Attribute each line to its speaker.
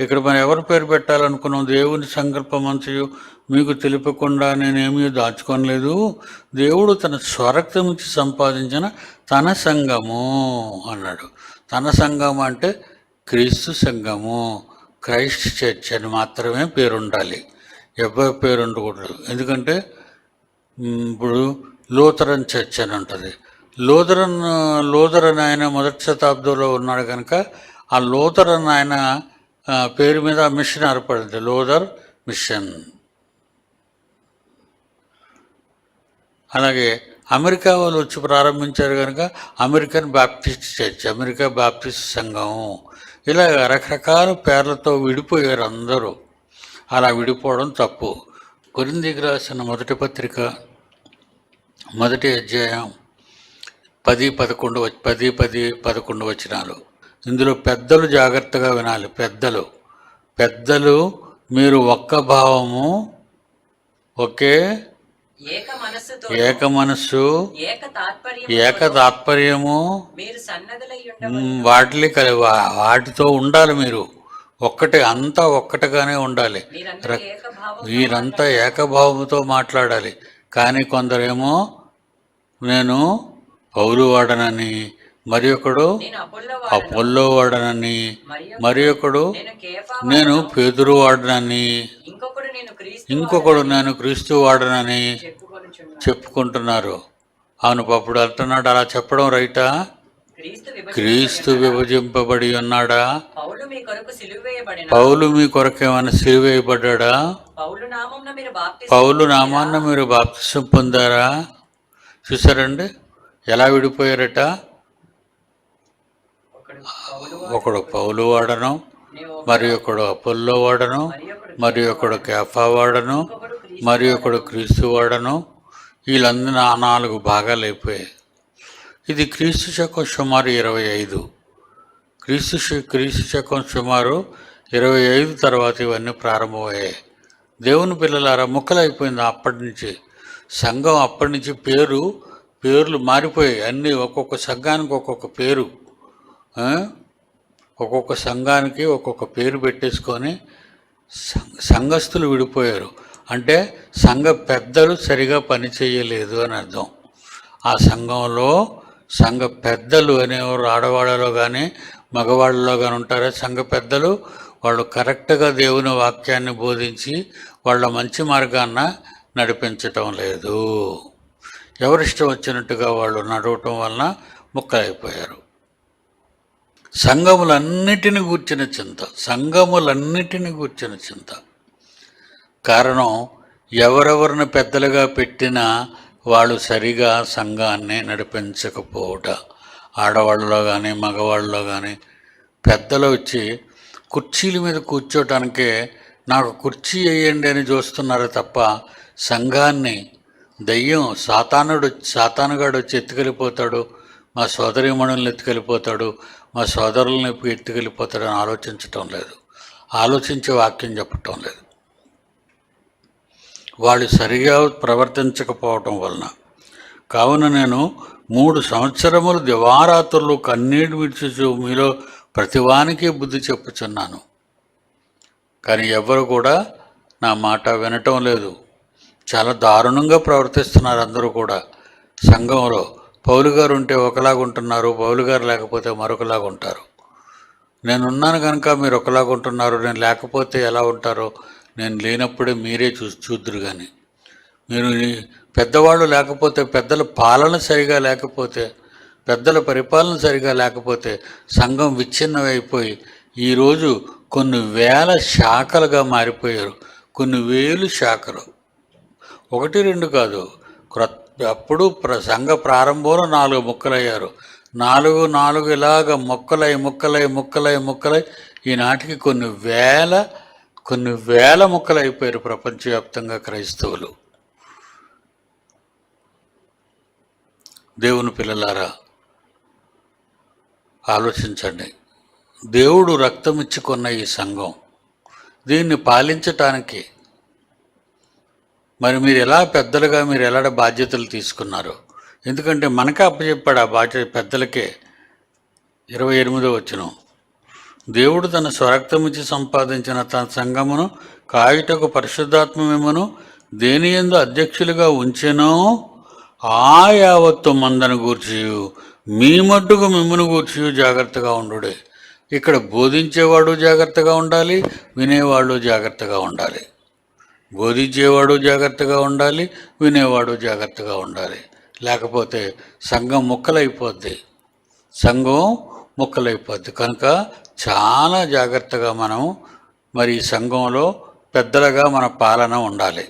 Speaker 1: ఇక్కడ మనం ఎవరు పేరు పెట్టాలనుకున్నాం? దేవుని సంకల్పం మంచు మీకు తెలిపకుండా నేనేమీ దాచుకోనలేదు. దేవుడు తన స్వరక్తం నుంచి సంపాదించిన తన సంఘము అన్నాడు. తన సంఘం అంటే క్రీస్తు సంఘము. క్రైస్ట్ చర్చ్ అని మాత్రమే పేరుండాలి. ఎవరి పేరు ఉండకూడదు. ఎందుకంటే ఇప్పుడు లూథరన్ చర్చ్ అని ఉంటుంది. లూథరన్ లూథరన్ ఆయన మొదటి శతాబ్దంలో ఉన్నాడు కనుక ఆ లూథరన్ ఆయన పేరు మీద మిషన్ ఏర్పడింది. లోదర్ మిషన్. అలాగే అమెరికా వాళ్ళు వచ్చి ప్రారంభించారు కనుక American Baptist church America Baptist సంఘం. ఇలా రకరకాల పేర్లతో విడిపోయారు అందరూ. అలా విడిపోవడం తప్పు. కొరిందికి రాసిన మొదటి పత్రిక మొదటి అధ్యాయం పది పదకొండు పది పది పదకొండు వచనాలు. ఇందులో పెద్దలు జాగ్రత్తగా వినాలి. పెద్దలు. పెద్దలు మీరు ఒక్క భావము ఒకే
Speaker 2: ఏక
Speaker 1: మనస్సు
Speaker 2: ఏక తాత్పర్యం
Speaker 1: ఏక తాత్పర్యము వాటిని కలి వాటితో ఉండాలి మీరు. ఒక్కటే అంతా ఒక్కటిగానే ఉండాలి. వీరంతా ఏకభావంతో మాట్లాడాలి. కానీ కొందరేమో నేను పౌలు వాడనని మరి ఒకడు
Speaker 2: అప్పుల్లో
Speaker 1: అపోల్లో వాడనని మరి ఒకడు
Speaker 2: నేను
Speaker 1: పేదురు వాడనని
Speaker 2: ఇంకొకడు నేను క్రీస్తు
Speaker 1: వాడనని చెప్పుకుంటున్నారు. అవును అప్పుడు అంటున్నాడు అలా చెప్పడం రైటా?
Speaker 2: క్రీస్తు
Speaker 1: విభజింపబడి ఉన్నాడా?
Speaker 2: పౌలు మీ కొరకు
Speaker 1: కొరకేమైనా సిలువేయబడ్డా
Speaker 2: పౌలు
Speaker 1: నామాన్న మీరు బాప్తిసం పొందారా? చూసారండి ఎలా విడిపోయారట?
Speaker 2: ఒకడు పౌలు
Speaker 1: వాడను మరి ఒకడు అపోల్లో వాడను
Speaker 2: మరి ఒకడు
Speaker 1: కేఫా వాడను మరి ఒకడు క్రీస్తు వాడను. వీళ్ళందరూ ఆ నాలుగు భాగాలు అయిపోయాయి. ఇది క్రీస్తు శకం సుమారు ఇరవై ఐదు. క్రీస్తు క్రీస్తు శకం సుమారు ఇరవై ఐదు తర్వాత ఇవన్నీ ప్రారంభమయ్యాయి. దేవుని పిల్లలారా ముక్కలైపోయింది అప్పటి నుంచి. సంఘం అప్పటి నుంచి పేరు పేర్లు మారిపోయాయి. అన్నీ ఒక్కొక్క సంఘానికి ఒక్కొక్క పేరు. ఒక్కొక్క సంఘానికి ఒక్కొక్క పేరు పెట్టేసుకొని సం- సంఘస్థులు విడిపోయారు. అంటే సంఘ పెద్దలు సరిగా పని చేయలేదు అని అర్థం. ఆ సంఘంలో సంఘ పెద్దలు అనేవారు ఆడవాళ్ళలో కానీ మగవాళ్ళలో కానీ ఉంటారు? సంఘ పెద్దలు వాళ్ళు కరెక్ట్గా దేవుని వాక్యాన్ని బోధించి వాళ్ళ మంచి మార్గాన్న నడిపించటం లేదు. ఎవరిష్టం వచ్చినట్టుగా వాళ్ళు నడవటం వలన ముక్కలైపోయారు. సంఘములన్నిటిని గూర్చిన చింత సంఘములన్నిటిని గూర్చిన చింత. కారణం ఎవరెవరిని పెద్దలుగా పెట్టినా వాళ్ళు సరిగా సంఘాన్ని నడిపించకపోవట. ఆడవాళ్ళలో కానీ మగవాళ్ళలో కానీ పెద్దలు వచ్చి కుర్చీల మీద కూర్చోటానికే నాకు కుర్చీ వేయండి అని చూస్తున్నారు తప్ప సంఘాన్ని దయ్యం సాతానుడు సాతానుగాడు వచ్చి ఎత్తుకెళ్ళిపోతాడు మా సోదరీమణుల్ని ఎత్తుకెళ్ళిపోతాడు మా సోదరులను ఎత్తుకెళ్ళిపోతాడు ఎత్తుకెళ్ళిపోతాడని ఆలోచించటం లేదు. ఆలోచించే వాక్యం చెప్పటం లేదు. వాళ్ళు సరిగా ప్రవర్తించకపోవటం వలన. కావున నేను మూడు సంవత్సరములు దివారాత్రులు కన్నీటి విడిచి మీలో ప్రతివానికి బుద్ధి చెప్పుచున్నాను. కానీ ఎవరు కూడా నా మాట వినటం లేదు. చాలా దారుణంగా ప్రవర్తిస్తున్నారు అందరూ కూడా. సంఘంలో పౌలు గారు ఉంటే ఒకలాగా ఉంటున్నారు పౌలు గారు లేకపోతే మరొకలాగా ఉంటారు. నేను ఉన్నాను కనుక మీరు ఒకలాగా ఉంటున్నారు నేను లేకపోతే ఎలా ఉంటారో నేను లేనప్పుడే మీరే చూ చూద్దరు కానీ మీరు పెద్దవాళ్ళు లేకపోతే పెద్దల పాలన సరిగా లేకపోతే పెద్దల పరిపాలన సరిగా లేకపోతే సంఘం విచ్ఛిన్నమైపోయి ఈరోజు కొన్ని వేల శాఖలుగా మారిపోయారు కొన్ని వేలు శాఖలు. ఒకటి రెండు కాదు క్రొత్త అప్పుడు ప్ర సంఘ ప్రారంభంలో నాలుగు ముక్కలయ్యారు. నాలుగు నాలుగు ఇలాగ ముక్కలై ముక్కలై ముక్కలై ముక్కలై ఈనాటికి కొన్ని వేల కొన్ని వేల ముక్కలు అయిపోయారు ప్రపంచవ్యాప్తంగా క్రైస్తవులు. దేవుని పిల్లలారా ఆలోచించండి. దేవుడు రక్తం ఇచ్చుకున్న ఈ సంఘం దీన్ని పాలించటానికి మరి మీరు ఎలా పెద్దలుగా మీరు ఎలా బాధ్యతలు తీసుకున్నారు? ఎందుకంటే మనకే అప్పచెప్పాడు ఆ బాధ్యత పెద్దలకే. ఇరవై ఎనిమిదో వచ్చిన దేవుడు తన స్వరక్తమిచ్చి సంపాదించిన తన సంఘమును కాయుటకు పరిశుద్ధాత్మ మిమ్మను దేని ఎందు అధ్యక్షులుగా ఉంచెనో ఆ యావత్తు మందను గూర్చి మీ మట్టుకు మిమ్మను గూర్చి జాగ్రత్తగా ఉండుడే. ఇక్కడ బోధించేవాడు జాగ్రత్తగా ఉండాలి వినేవాడు జాగ్రత్తగా ఉండాలి. బోధించేవాడు జాగ్రత్తగా ఉండాలి వినేవాడు జాగ్రత్తగా ఉండాలి. లేకపోతే సంఘం ముక్కలైపోద్ది. సంఘం ముక్కలైపోద్ది. కనుక చాలా జాగ్రత్తగా మనం మరి ఈ సంఘంలో పెద్దలుగా మన పాలన ఉండాలి.